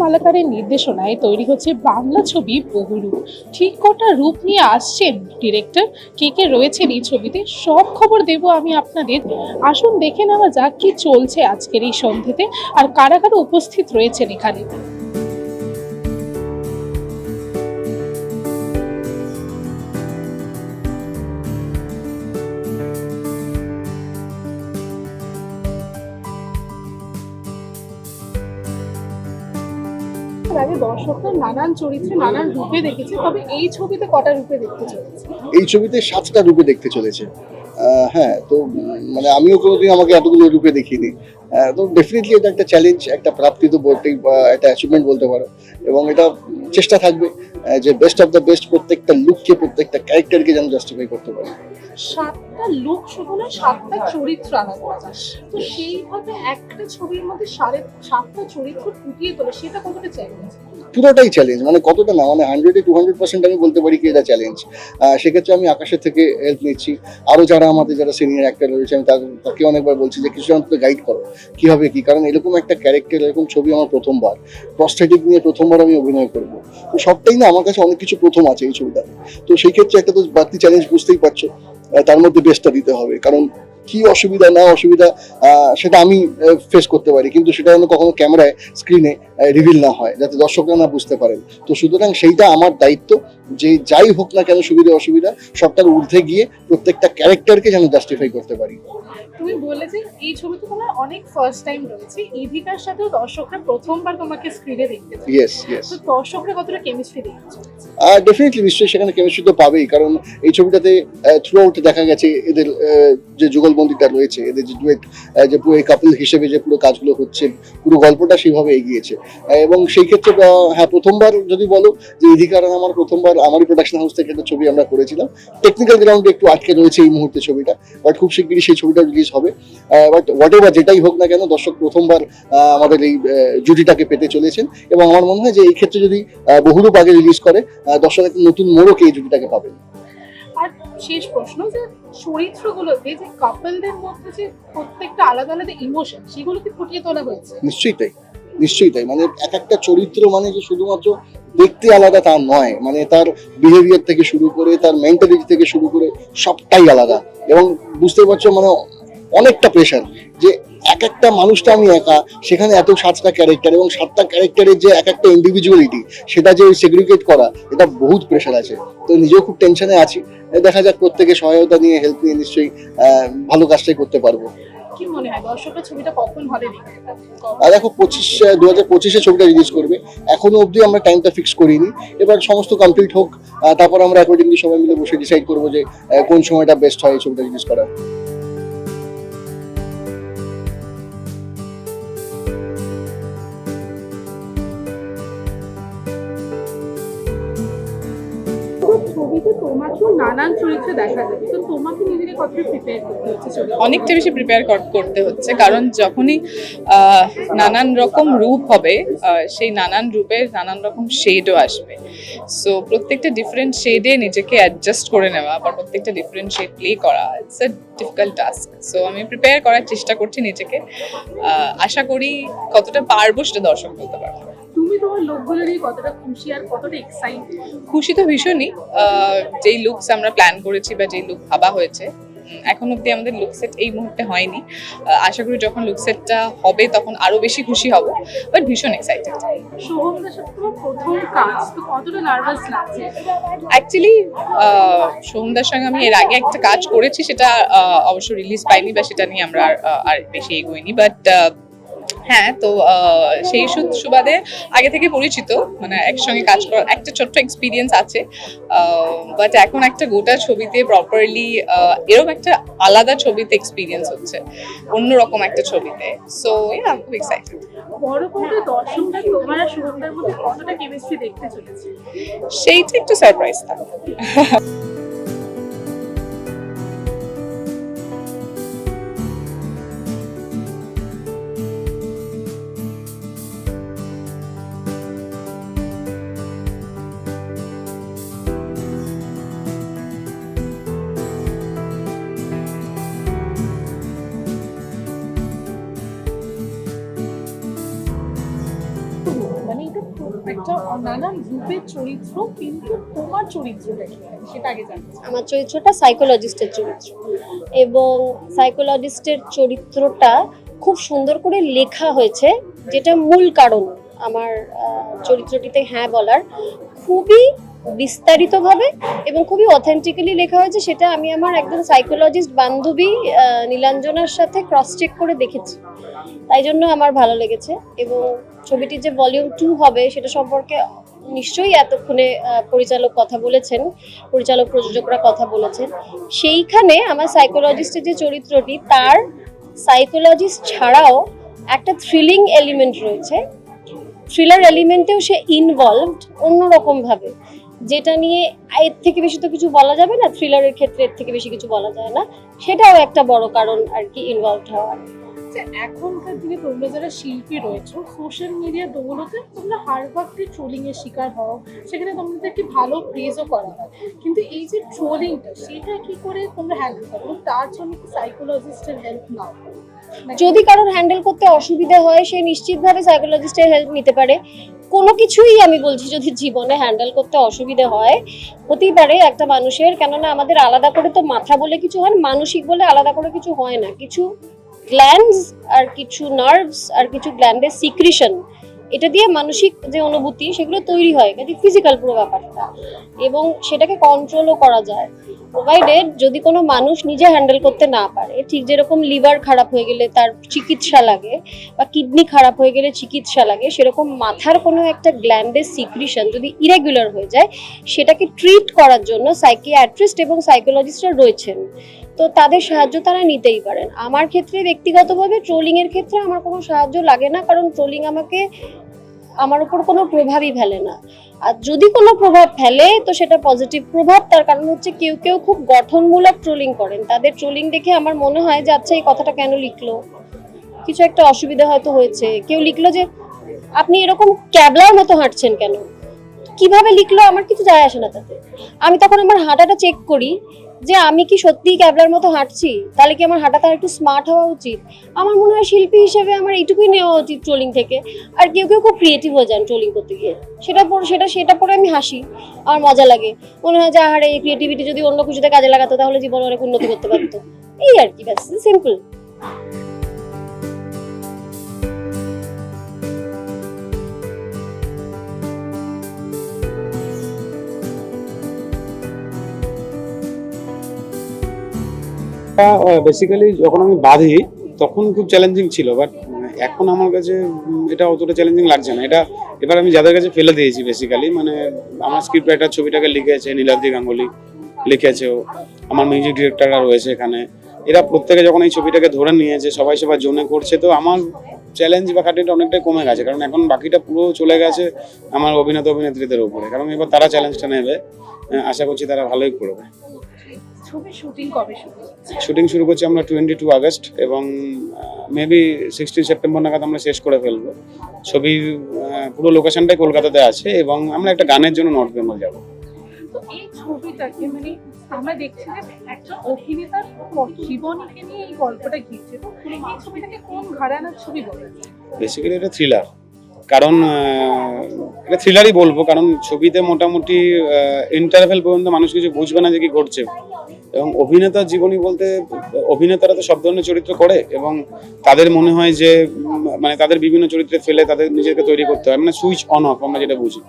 মালাকারের নির্দেশনায় তৈরি হচ্ছে বাংলা ছবি বহুরূপ। ঠিক কটা রূপ নিয়ে আসছেন ডিরেক্টর? কে কে রয়েছেন এই ছবিতে? সব খবর দেব আমি আপনাদের। আসুন দেখে নেওয়া যাক কি চলছে আজকের এই সন্ধ্যেতে আর কারা কারা উপস্থিত রয়েছেন এখানে। এর আগে দর্শকরা নানান চরিত্রে নানান রূপে দেখেছে, তবে এই ছবিতে কটা রূপে দেখতে চলেছে? এই ছবিতে সাতটা রূপে দেখতে চলেছে। হ্যাঁ তো মানে আমিও কোনোদিন আমাকে এতগুলো রূপে দেখিনি। তো ডেফিনেটলি এটা একটা চ্যালেঞ্জ একটা প্রাপ্তি তো বলতেই একটা অ্যাচিভমেন্ট বলতে পারো। এবং এটা চেষ্টা থাকবে যে বেস্ট অফ দ্য বেস্ট প্রত্যেকটা লুককে প্রত্যেকটা ক্যারেক্টারকে যেন জাস্টিফাই করতে পারি। সাতটা লোক শুধু সাতটা চরিত্র আলাদা আলাদা তো সেইভাবে একটা ছবির মধ্যে সাড়ে সাতটা চরিত্র ফুটিয়ে তোলে সেটা কতটা চ্যালেঞ্জ পুরোটাই চ্যালেঞ্জ মানে কতটা না মানে হান্ড্রেডে টু হান্ড্রেড পার্সেন্ট আমি বলতে পারি কি এটা চ্যালেঞ্জ সেক্ষেত্রে আমি আকাশের থেকে হেল্প নিচ্ছি। আরও যারা আমাদের যারা সিনিয়র অ্যাক্টর রয়েছে আমি তাকে অনেকবার বলছি যে কিছু অন্তত গাইড করো। কি হবে কি? কারণ এরকম একটা ক্যারেক্টার এরকম ছবি আমার প্রথমবার। প্রস্থেটিক নিয়ে প্রথমবার আমি অভিনয় করব। তো সবটাই না আমার কাছে অনেক কিছু প্রথম আছে এই ছবিটা তো সেই ক্ষেত্রে একটা তো বাড়তি চ্যালেঞ্জ বুঝতেই পারছ। তার মধ্যে বেস্টটা দিতে হবে। কারণ কি অসুবিধা না অসুবিধা সেটা আমি ফেস করতে পারি। কিন্তু সেটা যেন কখনো ক্যামেরায় স্ক্রিনে রিভিল না হয় যাতে দর্শকরা না বুঝতে পারেন। তো সুতরাং সেইটা আমার দায়িত্ব যে যাই হোক না কেন সুবিধা অসুবিধা সবটার ঊর্ধ্বে গিয়ে প্রত্যেকটা ক্যারেক্টারকে যেন জাস্টিফাই করতে পারি। তুমি বললে যে এই ছবিতে তোমার অনেক ফার্স্ট টাইম রয়েছে। ইভিকার সাথেও দর্শকরা প্রথমবার তোমাকে স্ক্রিনে দেখতে পাবে ইয়েস ইয়েস তো দর্শকরা কতটা কেমিস্ট্রি দেখতে চলেছে আর ডেফিনেটলি নিশ্চয়ই সেখানে কেমিস্ট্রি তো পাবেই। কারণ এই ছবিটাতে থ্রু আউট দেখা গেছে এদের যে যুগলবন্দিটা রয়েছে। এদের যে ডুয়েট যে পুরো কাপল হিসেবে যে পুরো কাজগুলো হচ্ছে, পুরো গল্পটা সেইভাবে এগিয়েছে। এবং সেই ক্ষেত্রে হ্যাঁ প্রথমবার যদি বলো যে ইধিকার আমার প্রথমবার আমারই প্রোডাকশন হাউস থেকে একটা ছবি আমরা করেছিলাম। টেকনিক্যাল গ্রাউন্ডে একটু আটকে রয়েছে এই মুহূর্তে ছবিটা বাট খুব শিগগিরই সেই ছবিটা রিলিজ হবে। বাট হোয়াট এভার যেটাই হোক না কেন, দর্শক প্রথমবার আমাদের এই জুটিটাকে পেতে চলেছেন। এবং আমার মনে হয় যে এই ক্ষেত্রে যদি বহুরূপ আগে রিলিজ করে দর্শক একটা নতুন মোড়ক এই জুটিটাকে পাবেন। আর শেষ প্রশ্ন, যে চরিত্রগুলোতে যে কাপলদের মধ্যে যে প্রত্যেকটা আলাদা আলাদা ইমোশন সেগুলোকে ফুটিয়ে তোলা হয়েছে? নিশ্চয়ই তাই নিশ্চয়ই তাই। মানে এক একটা চরিত্র মানে যে শুধুমাত্র দেখতে আলাদা তা নয় মানে তার বিহেভিয়ার থেকে শুরু করে, তার মেন্টালিটি থেকে শুরু করে সবটাই আলাদা। এবং বুঝতে পারছ মানে অনেকটা প্রেশার যে এক একটা মানুষটা আমি একা সেখানে এত সাতটা ক্যারেক্টার এবং সাতটা ক্যারেক্টারের যে এক একটা ইন্ডিভিজুয়ালিটি সেটা যে সেগ্রিগেট করা এটা বহুত প্রেশার আছে। তো নিজেও খুব টেনশনে আছি। দেখা যাক প্রত্যেকে সহায়তা নিয়ে হেল্প নিয়ে নিশ্চয়ই ভালো কাজটাই করতে পারব। কি মনে হয় দর্শকরা ছবিটা কখন হলে দেখতে আর দেখো পঁচিশ দু হাজার পঁচিশে ছবিটা রিলিজ করবে। এখনও অবধি আমরা টাইমটা ফিক্স করিনি। এবার সমস্ত কমপ্লিট হোক তারপর আমরা অ্যাকর্ডিংলি সবাই মিলে বসে ডিসাইড করব যে কোন সময়টা বেস্ট হয় এই ছবিটা রিলিজ করার। নানান দেখা যাবে তো তোমাকে নিজেকে কতটা প্রিপেয়ার করতে হচ্ছে? অনেকটা বেশি প্রিপেয়ার করতে হচ্ছে। কারণ যখনই নানান রকম রূপ হবে সেই নানান রূপের নানান রকম শেডও আসবে। সো প্রত্যেকটা ডিফারেন্ট শেডে নিজেকে অ্যাডজাস্ট করে নেওয়া বা প্রত্যেকটা ডিফারেন্ট শেড প্লে করা it's a difficult task so আমি প্রিপেয়ার করার চেষ্টা করছি নিজেকে। আশা করি কতটা পারব সেটা দর্শক বলতে পারব তুমি তোমার লোকগুলো নিয়ে কতটা খুশি আর কতটা এক্সাইটেড খুশি তো ভীষণই। যেই লুকস আমরা প্ল্যান করেছি বা যেই লুক ভাবা হয়েছে এখন অব্দি আমাদের লুক সেট এই মুহূর্তে হয়নি। আশা করি যখন লুক সেটটা হবে তখন আরও বেশি খুশি হব বাট ভীষণ এক্সাইটেড সোহমদার সাথে প্রথম কাজ তো কতটা নার্ভাস লাগছে? অ্যাকচুয়ালি সোমদার সঙ্গে আমি এর আগে একটা কাজ করেছি সেটা অবশ্য রিলিজ পাইনি বা সেটা নিয়ে আমরা আর বেশি এগোইনি বাট হ্যাঁ তো সেই সুবাদে আগে থেকে পরিচিত মানে একসঙ্গে কাজ করার একটা ছোট্ট এক্সপিরিয়েন্স আছে বাট এখন একটা গোটা ছবিতে প্রপারলি এরকম একটা আলাদা ছবিতে এক্সপিরিয়েন্স হচ্ছে অন্যরকম একটা ছবিতে সো ইয়া খুব এক্সাইটেড বড় করে দর্শকরা তোমার আর শুভমদার মধ্যে কতটা কেমিস্ট্রি দেখতে চলেছে? সেইটা একটু সারপ্রাইজ থাকবে মানে নানান রূপের চরিত্র কিন্তু তোমার সেটা আগে আমার চরিত্রটা সাইকোলজিস্টের চরিত্র। এবং সাইকোলজিস্টের চরিত্রটা খুব সুন্দর করে লেখা হয়েছে, যেটা মূল কারণ আমার চরিত্রটিতে হ্যাঁ বলার। খুবই বিস্তারিতভাবে এবং খুবই অথেন্টিক্যালি লেখা হয়েছে, সেটা আমি আমার একজন সাইকোলজিস্ট বান্ধবী নীলাঞ্জনার সাথে ক্রস চেক করে দেখেছি। তাই জন্য আমার ভালো লেগেছে এবং ছবিটির যে ভলিউম টু হবে, সেটা সম্পর্কে নিশ্চয়ই এতক্ষণে পরিচালক কথা বলেছেন, পরিচালক প্রযোজকরা কথা বলেছেন। সেইখানে আমার সাইকোলজিস্টের যে চরিত্রটি, তার সাইকোলজিস্ট ছাড়াও একটা থ্রিলিং এলিমেন্ট রয়েছে। থ্রিলার এলিমেন্টেও সে ইনভলভড অন্যরকম ভাবে যেটা নিয়ে এর থেকে বেশি তো কিছু বলা যাবে না থ্রিলারের ক্ষেত্রে এর থেকে বেশি কিছু বলা যায় না। সেটাও একটা বড় কারণ আর কি ইনভলভ হওয়ার। এখনকার দিনে তোমরা যারা শিল্পী রয়েছো সোশ্যাল মিডিয়ার দৌলতে তোমরা হারবাগটি ট্রোলিং এর শিকার হও সেখানে তোমাদের একটি ভালো প্রেজও করা হয়। কিন্তু এই যে ট্রোলিংটা সেটা কি করে তোমরা হ্যান্ডেল করো? তার জন্য কি সাইকোলজিস্টের হেল্প নাও? যদি কারোর হ্যান্ডেল করতে অসুবিধা হয় সে নিশ্চিতভাবে সাইকোলজিস্টের হেল্প নিতে পারে। কোনো কিছুই আমি বলছি যদি জীবনে হ্যান্ডেল করতে অসুবিধে হয় হতেই পারে একটা মানুষের, কেননা আমাদের আলাদা করে তো মাথা বলে কিছু হয় মানসিক বলে আলাদা করে কিছু হয় না। কিছু গ্ল্যান্ডস আর কিছু নার্ভস আর কিছু গ্ল্যান্ডের সিক্রিশন এটা দিয়ে মানসিক যে অনুভূতি, সেগুলো তৈরি হয়। ফিজিক্যাল পুরো ব্যাপারটা। এবং সেটাকে কন্ট্রোলও করা যায়। প্রোভাইডেড যদি কোনো মানুষ নিজে হ্যান্ডেল করতে না পারে, ঠিক যেরকম লিভার খারাপ হয়ে গেলে তার চিকিৎসা লাগে বা কিডনি খারাপ হয়ে গেলে চিকিৎসা লাগে, সেরকম মাথার কোনো একটা গ্ল্যান্ডের সিক্রিশন যদি ইরেগুলার হয়ে যায়, সেটাকে ট্রিট করার জন্য সাইকিয়াট্রিস্ট এবং সাইকোলজিস্টরা রয়েছেন। তো তাদের সাহায্য তারা নিতেই পারেন। আমার ক্ষেত্রে ব্যক্তিগতভাবে ট্রোলিংয়ের ক্ষেত্রে আমার কোনো সাহায্য লাগে না, কারণ ট্রোলিং আমাকে আমার উপর কোনো প্রভাবই ফেলে না। আর যদি কোনো প্রভাব ফেলে, তো সেটা পজিটিভ প্রভাব। তার কারণ হচ্ছে কেউ কেউ খুব গঠনমূলক ট্রোলিং করেন। তাদের ট্রোলিং দেখে আমার মনে হয় যে আচ্ছা এই কথাটা কেন লিখলো? কিছু একটা অসুবিধা হয়তো হয়েছে। কেউ লিখলো যে, আপনি এরকম ক্যাবলার মতো হাঁটছেন কেন? কীভাবে লিখলো, আমার কিছু যায় আসে না তাতে। আমি তখন আমার হাঁটাটা চেক করি। যে আমি কি সত্যিই ক্যাবলার মতো হাঁটছি? তাহলে কি আমার হাঁটাটা একটু স্মার্ট হওয়া উচিত? আমার মনে হয় শিল্পী হিসেবে আমার এইটুকুই নেওয়া উচিত ট্রোলিং থেকে। আর কেউ কেউ খুব ক্রিয়েটিভ হয়ে যান ট্রোলিং করতে গিয়ে। সেটা পরে সেটা সেটা পরে আমি হাসি। আমার মজা লাগে। মনে হয় যে, আহারে, এই ক্রিয়েটিভিটি যদি অন্য কিছুতে কাজে লাগাতো, তাহলে জীবন অনেক উন্নতি করতে পারতো। এই আর কি, ব্যাস সিম্পল বেসিক্যালি যখন আমি বাঁধি, তখন খুব চ্যালেঞ্জিং ছিল বাট এখন আমার কাছে এটা অতটা চ্যালেঞ্জিং লাগছে না। এটা, এবার আমি যাদের কাছে ফেলে দিয়েছি বেসিক্যালি মানে আমার স্ক্রিপ্ট রাইটার ছবিটাকে লিখেছে, নীলাদ্রি গাঙ্গুলি লিখেছে ও, আমার মিউজিক ডিরেক্টররা রয়েছে এখানে। এরা প্রত্যেকে যখন এই ছবিটাকে ধরে নিয়েছে, সবাই সবার জোনে করছে, তো আমার চ্যালেঞ্জ বা খাটিটা অনেকটাই কমে গেছে, কারণ এখন বাকিটা পুরো চলে গেছে আমার অভিনেতা অভিনেত্রীদের উপরে। কারণ এবার তারা চ্যালেঞ্জটা নেবে আশা করছি তারা ভালোই করবে। ছবির শুটিং কবে শুরু? শুটিং শুরু করছি আমরা টোয়েন্টি টু আগস্ট এবং মেবি সিক্সটিন সেপ্টেম্বর নাগাদ আমরা শেষ করে ফেলব। ছবির পুরো লোকেশনটাই কলকাতাতে আছে এবং আমরা একটা গানের জন্য নর্থ বেঙ্গল যাব। এই ছবিটাকে মানে আমরা দেখছি যে একটা অভিনেতার জীবনকে নিয়ে এই গল্পটা ঘিরছে। তো এই ছবিটাকে কোন ঘরানার ছবি বলে বেসিক্যালি এটা থ্রিলার কারণ এটা থ্রিলারই বলব। কারণ ছবিতে মোটামুটি ইন্টারভেল পর্যন্ত মানুষ কিছু বুঝবে না যে কি ঘটছে। এবং অভিনেতার জীবনী বলতে, অভিনেতারা তো সব ধরনের চরিত্র করে এবং তাদের মনে হয় যে মানে তাদের বিভিন্ন চরিত্রে ফেলে তাদের নিজেকে তৈরি করতে হয়। মানে সুইচ অন অফ, আমরা যেটা বুঝি।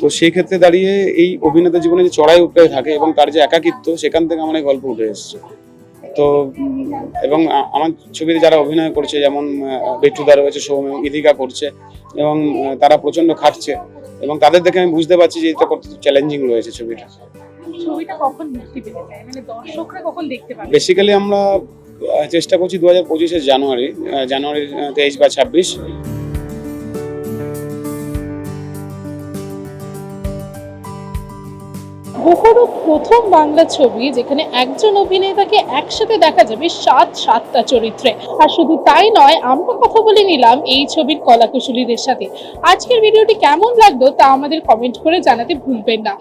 তো সেই ক্ষেত্রে দাঁড়িয়ে এই অভিনেতা জীবনে যে চড়াই উঠতে থাকে এবং তার যে একাকিত্ব, সেখান থেকে আমার এই গল্প উঠে এসেছে। তো এবং আমার ছবিতে যারা অভিনয় করছে, যেমন বেটুদা রয়েছে সৌম এবং ইদিকা করছে, এবং তারা প্রচণ্ড খাটছে, এবং তাদের দেখে আমি বুঝতে পারছি যে এটা কত চ্যালেঞ্জিং রয়েছে ছবিটা। ছবিটা কখন মুক্তি পেতে চায়? মানে দর্শকরা কখন দেখতে পাবে? বেসিক্যালি আমরা চেষ্টা করছি দু হাজার পঁচিশে জানুয়ারি জানুয়ারি তেইশ বা ছাব্বিশ। বহুরূপ প্রথম বাংলা ছবি যেখানে একজন অভিনেতাকে একসাথে দেখা যাবে সাত সাতটা চরিত্রে। আর শুধু তাই নয় আমরা কথা বলে নিলাম এই ছবির কলাকুশলীদের সাথে। আজকের ভিডিওটি কেমন লাগল তা আমাদের কমেন্ট করে জানাতে ভুলবেন না।